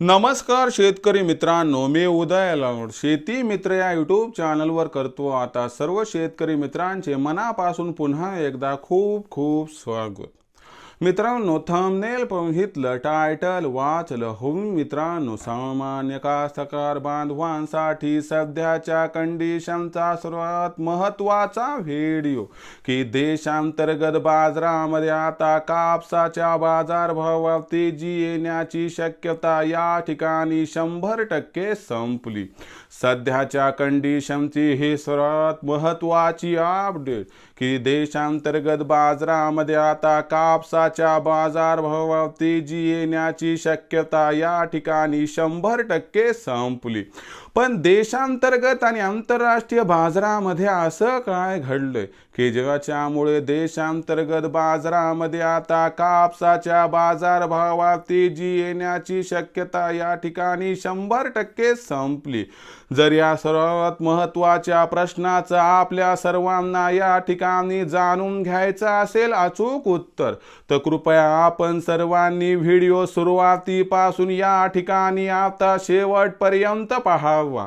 नमस्कार शेतकरी मित्रांनो मी उदय लावड शेती मित्र या यूट्यूब चॅनलवर करतो आता सर्व शेतकरी मित्रांचे मनापासून पुन्हा एकदा खूप खूप स्वागत. मित्रांनो थंबनेल बघितलं टायटल वाचलं. होऊन मित्रांनो सामान्य कास्तकार बांधवांसाठी सध्याच्या कंडिशनचा सर्वात महत्त्वाचा व्हिडिओ की देशांतर्गत बाजारामध्ये आता कापसाच्या बाजारभावात तेजी येण्याची शक्यता या ठिकाणी शंभर टक्के संपली. सध्याच्या कंडिशनची ही सर्वात महत्त्वाची अपडेट की देशांतर्गत बाजारामध्ये आता कापसा कापसाच्या बाजारभावात तेजी येण्याची शक्यता या ठिकाणी शंभर टक्के संपली. पण देशांतर्गत आणि आंतरराष्ट्रीय बाजारामध्ये असं काय घडलंय? की ज्याच्यामुळे देशांतर्गत बाजारामध्ये आता कापसाच्या बाजारभावात तेजी येण्याची शक्यता या ठिकाणी शंभर टक्के संपली. जर या सर्वात महत्त्वाच्या प्रश्नाचं आपल्या सर्वांना या ठिकाणी जाणून घ्यायचं असेल अचूक उत्तर तर कृपया आपण सर्वांनी व्हिडिओ सुरुवातीपासून या ठिकाणी आता शेवटपर्यंत पाहावा.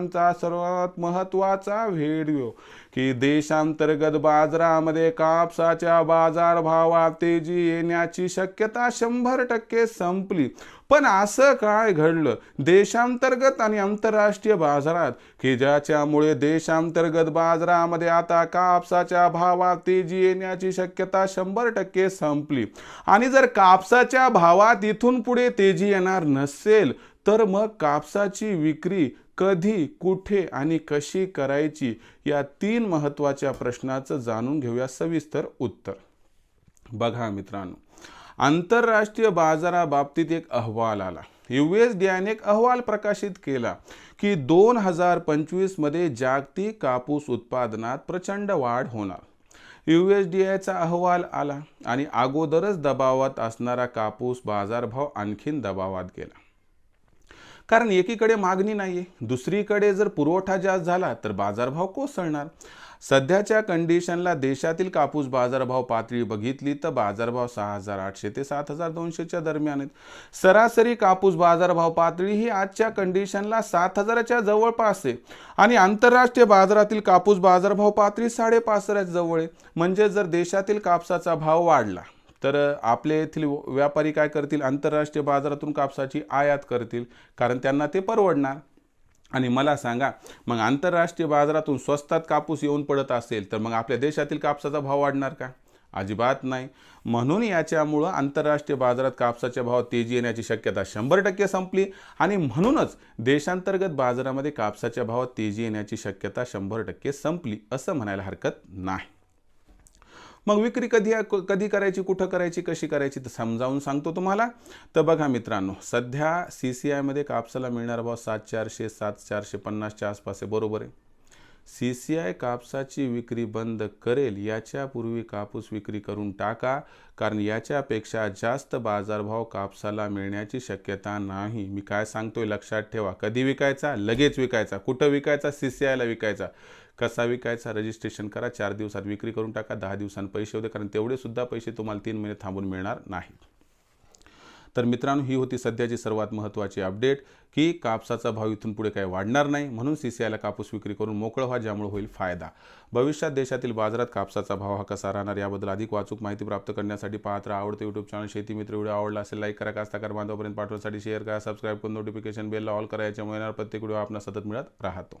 कंडिशनचा सर्वात महत्त्वाचा व्हिडिओ की देशांतर्गत बाजारामध्ये कापसाच्या बाजारभावात तेजी येण्याची शक्यता शंभर टक्के संपली. पण असं काय घडलं? देशांतर्गत आणि आंतरराष्ट्रीय बाजारात की ज्याच्यामुळे देशांतर्गत बाजारामध्ये आता कापसाच्या भावात तेजी येण्याची शक्यता शंभर टक्के संपली. आणि जर कापसाच्या भावात इथून पुढे तेजी येणार नसेल तर मग कापसाची विक्री कधी कुठे आणि कशी करायची या तीन महत्त्वाच्या प्रश्नाचं जाणून घेऊया सविस्तर उत्तर. बघा मित्रांनो आंतरराष्ट्रीय बाजाराबाबतीत एक अहवाल आला. यू एस डी आयने एक अहवाल प्रकाशित केला की दोन हजार पंचवीसमध्ये जागतिक कापूस उत्पादनात प्रचंड वाढ होणार. यू एस डी आयचा अहवाल आला आणि अगोदरच दबावात असणारा कापूस बाजारभाव आणखीन दबावात गेला. कारण एकीकडे मागणी नाही आहे दुसरीकडे जर पुरवठा जास्त झाला तर बाजारभाव कोसळणार. सध्याच्या कंडिशनला देशातील कापूस बाजारभाव पातळी बघितली तर बाजारभाव सहा हजार आठशे ते सात हजार दोनशेच्या दरम्यान आहेत. सरासरी कापूस बाजारभाव पातळी ही आजच्या कंडिशनला सात हजाराच्या जवळपास आहे. आणि आंतरराष्ट्रीय बाजारातील कापूस बाजारभाव पातळी साडेपाच हजाराच्या जवळ आहे. म्हणजे जर देशातील कापसाचा भाव वाढला तर आपल्या येथील व्यापारी काय करतील? आंतरराष्ट्रीय बाजारातून कापसाची आयात करतील कारण त्यांना ते परवडणार. आणि मला सांगा मग आंतरराष्ट्रीय बाजारातून स्वस्तात कापूस येऊन पडत असेल तर मग आपल्या देशातील कापसाचा भाव वाढणार का? अजिबात नाही. म्हणून याच्यामुळं आंतरराष्ट्रीय बाजारात कापसाच्या भावात तेजी येण्याची शक्यता शंभर टक्के संपली. आणि म्हणूनच देशांतर्गत बाजारामध्ये कापसाच्या भावात तेजी येण्याची शक्यता शंभर टक्के संपली असं म्हणायला हरकत नाही. मग विक्री कधी कधी करायची कुठं करायची कशी करायची तर समजावून सांगतो तुम्हाला. तर बघा मित्रांनो सध्या सी सी आयमध्ये कापसाला मिळणारा भाव सात चारशे सात चारशे पन्नासच्या आसपास आहे. बरोबर आहे. सी सी आय कापसाची विक्री बंद करेल याच्यापूर्वी कापूस विक्री करून टाका कारण याच्यापेक्षा जास्त बाजारभाव कापसाला मिळण्याची शक्यता नाही. मी काय सांगतोय लक्षात ठेवा. कधी विकायचा? लगेच विकायचा. कुठं विकायचा? सी सी आयला विकायचा. कसा विकायचा? रजिस्ट्रेशन करा चार दिवसात विक्री करून टाका दहा दिवसांत पैसे होते कारण तेवढे सुद्धा पैसे तुम्हाला तीन महिने थांबून मिळणार नाही. तर मित्रांनो ही होती सध्याची सर्वात महत्त्वाची अपडेट की कापसाचा भाव इथून पुढे काही वाढणार नाही म्हणून सी सी आयला कापूस विक्री करून मोकळं व्हा ज्यामुळे होईल फायदा. भविष्यात देशातील बाजारात कापसाचा भाव हा कसा राहणार याबद्दल अधिक वाचूक माहिती प्राप्त करण्यासाठी पाहत आवडते यूट्यूब चॅनल शेती मित्र व्हिडिओ आवडला असेल लाईक करा. कास्ताकार बांधवापर्यंत पाठवण्यासाठी शेअर करा. सबस्क्राईब करून नोटिफिकेशन बेलला ऑल करा. याच्यामुळे येणार प्रत्येक व्हिडिओ आपल्याला सतत मिळत राहतो.